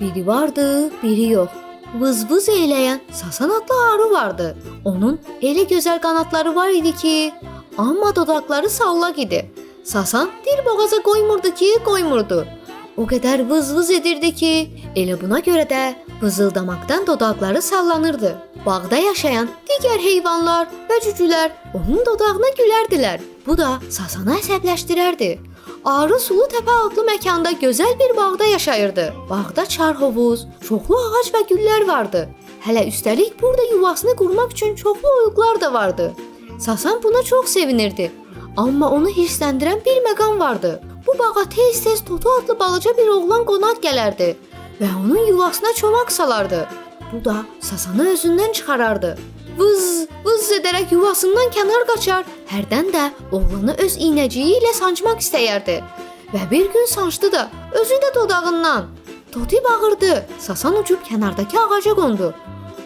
Biri vardı, biri yok. Vız vız eyleyen Sasan adlı arı vardı. Onun elə gözəl qanatları var idi ki, amma dodaqları sallaq idi. Sasan dil boğaza qoymurdu ki, qoymurdu. O qədər vız vız edirdi ki, elə buna görə də vızıldamaktan dodaqları sallanırdı. Bağda yaşayan digər heyvanlar və cücülər onun dodağına gülərdilər. Bu da Sasanı əsəbləşdirərdi. Arı Sulu Təpə adlı məkanda gözəl bir bağda yaşayırdı. Bağda çar hovuz, çoxlu ağac və güllər vardı. Hələ üstəlik burada yuvasını qurmaq üçün çoxlu oyuqlar da vardı. Sasan buna çox sevinirdi. Amma onu hirsləndirən bir məqam vardı. Bu bağa tez-tez Totu adlı balaca bir oğlan qonaq gələrdi və onun yuvasına çomaq salardı. Bu da Sasanı özündən çıxarardı. Vız, vız edərək yuvasından kənar qaçar, hərdən də oğlanı öz iynəciyi ilə sancmaq istəyərdi. Və bir gün sancdı da, özü də dodağından. Toti bağırdı. Sasan uçub kənardakı ağaca qondu.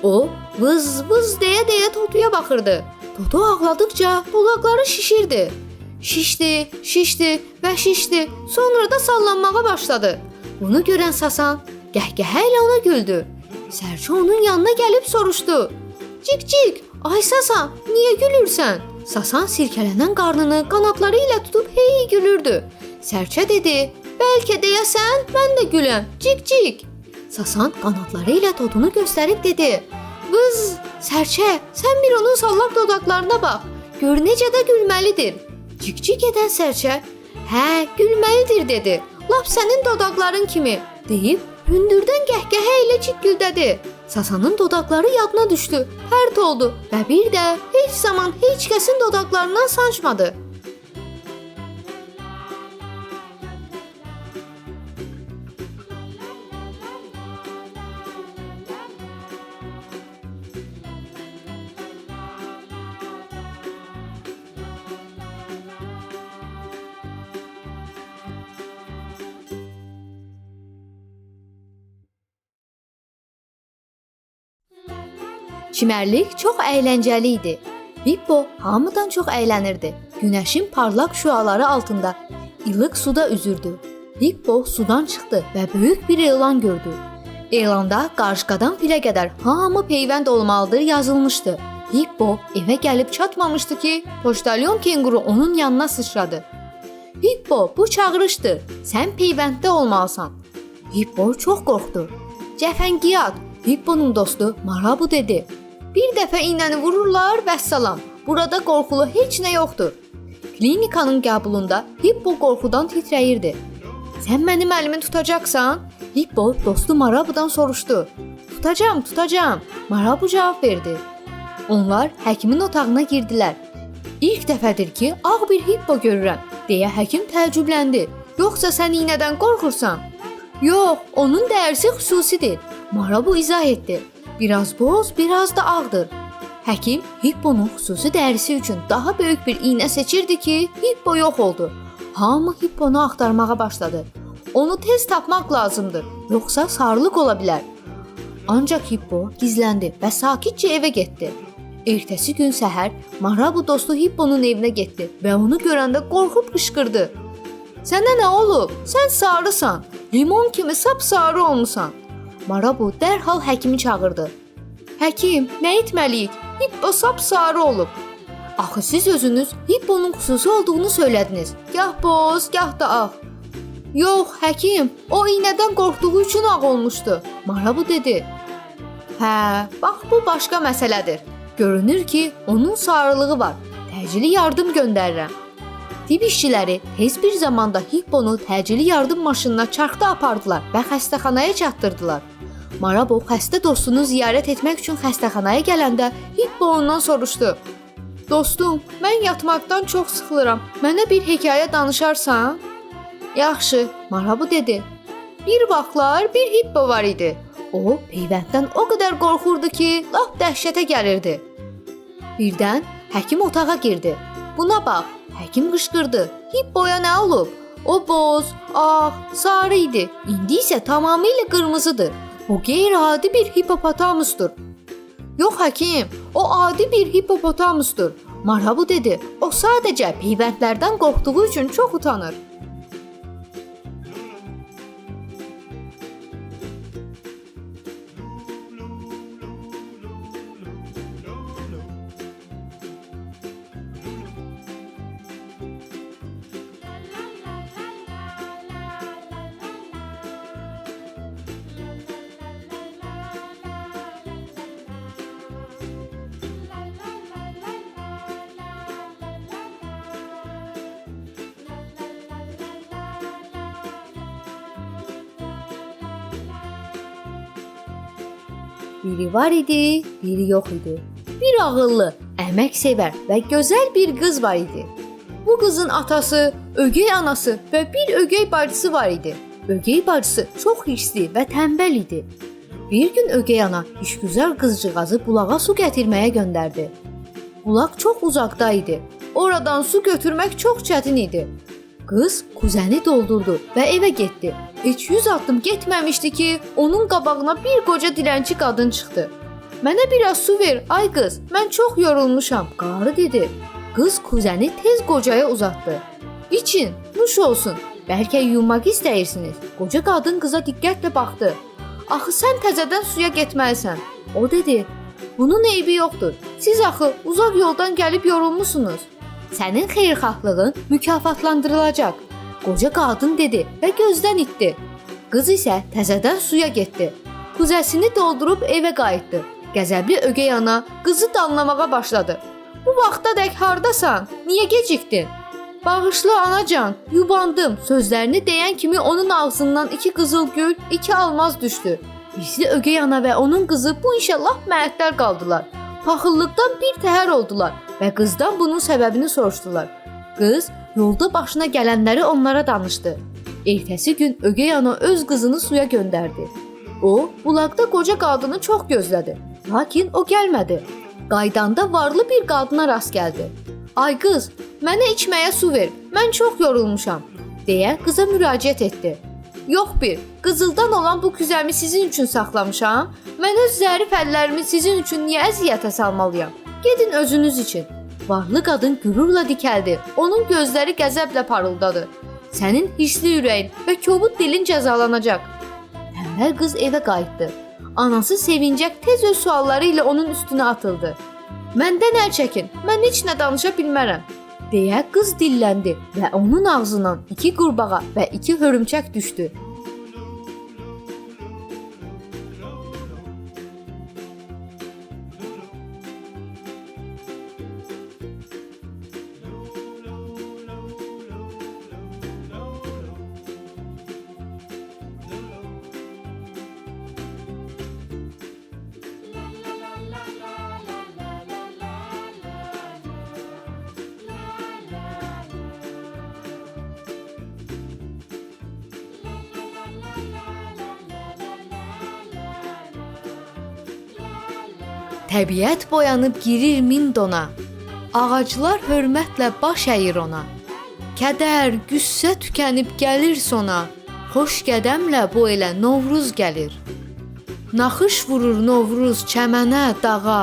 O vız vız deyə deyə Totuya baxırdı. Totu ağladıkca dodaqları şişirdi. Şişdi, şişdi və şişdi. Sonra da sallanmağa başladı. Bunu görən Sasan qəhqəhə ilə ona güldü. Sərçə onun yanına gəlib soruşdu. Cik cik, ay Sasan, niyə gülürsən? Sasan sirkələnən qarnını qanatları ilə tutub hey gülürdü. Sərçə dedi, bəlkə deyəsən mən də güləm. Cik cik. Sasan qanatları ilə totunu göstərib dedi. Vız, sərçə, sən bir onun sallaq dodaqlarına bax. Gör necə də gülməlidir. Cik-cik edən sərçə, "Hə, gülməlidir" dedi. "Lap sənin dodaqların kimi." deyib hündürdən qəhqəhə ilə cikgüldədi. Sasanın dodaqları yadına düşdü, pərt oldu və bir də heç zaman heç kəsin dodaqlarından sancmadı. Çimərlik çox əyləncəli idi. Hippo hamıdan çox əylənirdi. Günəşin parlaq şüaları altında ilıq suda üzürdü. Hippo sudan çıxdı və böyük bir elan gördü. Elanda qarışqadan filə qədər hamı peyvənd olmalıdır yazılmışdı. Hippo evə gəlib çatmamışdı ki, poçtalyon kenguru onun yanına sıçradı. Hippo, bu çağırışdır. Sən peyvənddə olmalısan. Hippo çox qorxdu. Cəfəngiyat, Hipponun dostu Marabu dedi. Bir dəfə iynəni vururlar və salam. Burada qorxulu heç nə yoxdur. Klinikanın qəbulunda Hippo qorxudan titrəyirdi. Sən mənim əlimi tutacaqsan? Hippo dostu Marabudan soruşdu. Tutacağam, tutacağam. Marabu cavab verdi. Onlar həkimin otağına girdilər. İlk dəfədir ki, ağ bir hippo görürəm, deyə həkim təəccübləndi. Yoxsa sən iynədən qorxursan? Yox, onun dərsi xüsusidir. Marabu izah etdi. Biraz boz, biraz da ağdır. Həkim hipponun xüsusi dərisi üçün daha böyük bir iynə seçirdi ki, hippo yox oldu. Hamı hipponu axtarmağa başladı. Onu tez tapmaq lazımdır, yoxsa sarlıq ola bilər. Ancaq hippo gizləndi və sakitcə evə getdi. Ertəsi gün səhər Marabu dostu hipponun evinə getdi və onu görəndə qorxub qışqırdı. Sənə nə olub? Sən sarısan. Limon kimi sapsarı olmusan. Marabu dərhal həkimi çağırdı. Həkim, nə etməliyik? Hippo sapsarı olub. Axı siz özünüz hipponun xüsusi olduğunu söylədiniz. Gah boz, gah da ağ. Yox, həkim, o iynədən qorxduğu üçün ağ olmuşdu. Marabu dedi. Hə, bax bu başqa məsələdir. Görünür ki, onun sarılığı var. Təcili yardım göndərirəm. Tibb işçiləri tez bir zamanda Hipponu təcili yardım maşınına çarxda apardılar və xəstəxanaya çatdırdılar. Marabo xəstə dostunu ziyarət etmək üçün xəstəxanaya gələndə Hippo ondan soruşdu. Dostum, mən yatmaqdan çox sıxılıram. Mənə bir hekayə danışarsan? Yaxşı, Marabo dedi. Bir vaxtlar bir hippo var idi. O peyvənddən o qədər qorxurdu ki, lap dəhşətə gəlirdi. Birdən həkim otağa girdi. Buna bax, həkim qışqırdı. Hippoya nə olub? O boz, ağ, sarı idi. İndi isə tamamilə qırmızıdır. O qeyri-adi bir hipopotamusdur. Yox həkim, o adi bir hipopotamusdur. Marhabu dedi. O sadəcə peyvəndlərdən qorxduğu üçün çox utanır. Biri var idi, biri yox idi. Bir ağıllı, əməksevər və gözəl bir qız var idi. Bu qızın atası, ögey anası və bir ögey bacısı var idi. Ögey bacısı çox hirsli və tənbəl idi. Bir gün ögey ana işgüzar qızcığazı bulağa su gətirməyə göndərdi. Bulaq çox uzaqda idi. Oradan su götürmək çox çətin idi. Qız kuzəni doldurdu və evə getdi. Heç 100 addım getməmişdi ki, onun qabağına bir qoca dilənçi qadın çıxdı. Mənə biraz su ver, ay qız. Mən çox yorulmuşam, qarı dedi. Qız kuzəni tez qocaya uzatdı. İçin, nuş olsun. Bəlkə yuyunmaq istəyirsiniz. Qoca qadın qıza diqqətlə baxdı. Axı sən təzədən suya getməlisən. O dedi: Bunun eybi yoxdur. Siz axı uzaq yoldan gəlib yorulmusunuz. Sənin xeyirxahlığın mükafatlandırılacaq. Qoca qadın dedi və gözdən itdi. Qız isə təzədən suya getdi. Kuzəsini doldurub evə qayıtdı. Qəzəbli ögey ana qızı danlamağa başladı. Bu vaxtadək hardasan? Niyə gecikdin? Bağışla anacan, yubandım. Sözlərini deyən kimi onun ağzından iki qızıl gül, iki almaz düşdü. Bizi ögey ana və onun qızı bu işə lap məəttəl qaldılar. Paxıllıqdan bir təhər oldular və qızdan bunun səbəbini soruşdular. Qız yolda başına gələnləri onlara danışdı. Ertəsi gün ögey ana öz qızını suya göndərdi. O, bulaqda qoca qadını çox gözlədi, lakin o gəlmədi. Qaydanda varlı bir qadına rast gəldi. "Ay qız, mənə içməyə su ver. Mən çox yorulmuşam." deyə qıza müraciət etdi. "Yox bir, qızıldan olan bu küzəmi sizin üçün saxlamışam. Mən öz zərif əllərimi sizin üçün niyə əziyyətə salmalıyam? Gedin özünüz için." Varlı qadın qürurla dikəldi. Onun gözləri qəzəblə parıldadı. Sənin hissli ürəyin və kobud dilin cəzalanacaq. Tənbəl qız evə qayıtdı. Anası sevincək tez öz sualları ilə onun üstünə atıldı. Məndən əl çəkin. Mən heç nə danışa bilmərəm. deyə qız dilləndi və onun ağzından iki qurbağa və iki hörümçək düşdü. Təbiət boyanıb girir min dona. Ağaclar hörmətlə baş əyir ona. Kədər, qüssə tükənib gəlir sona. Xoş qədəmlə bu elə Novruz gəlir. Naxış vurur Novruz çəmənə, dağa.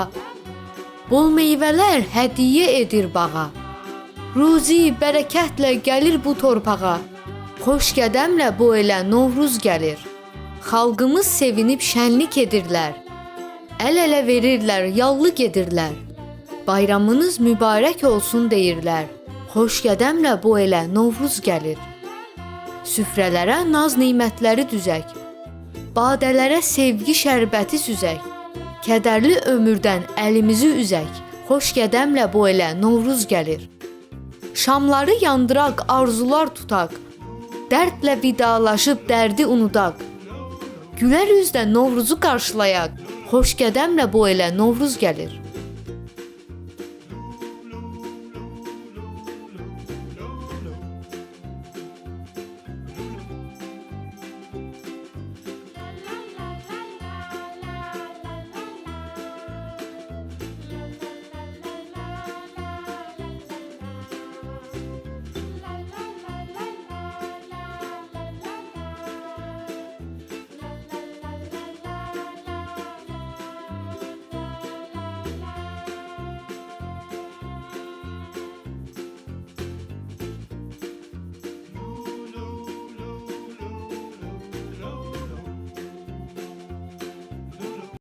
Bol meyvələr hədiyyə edir bağa. Ruzi bərəkətlə gəlir bu torpağa. Xoş qədəmlə bu elə Novruz gəlir. Xalqımız sevinib şənlik edirlər. Əl-ələ verirlər, yallı gedirlər. Bayramınız mübarək olsun deyirlər. Xoş qədəmlə bu elə Novruz gəlir. Süfrələrə naz nemətləri düzək. Badələrə sevgi şərbəti süzək. Kədərli ömürdən əlimizi üzək. Xoş qədəmlə bu elə Novruz gəlir. Şamları yandıraq, arzular tutaq. Dərdlə vidalaşıb dərdi unudaq. Gülər üzlə Novruzu qarşılayaq. Xoş qədəmlə bu elə Novruz gəlir.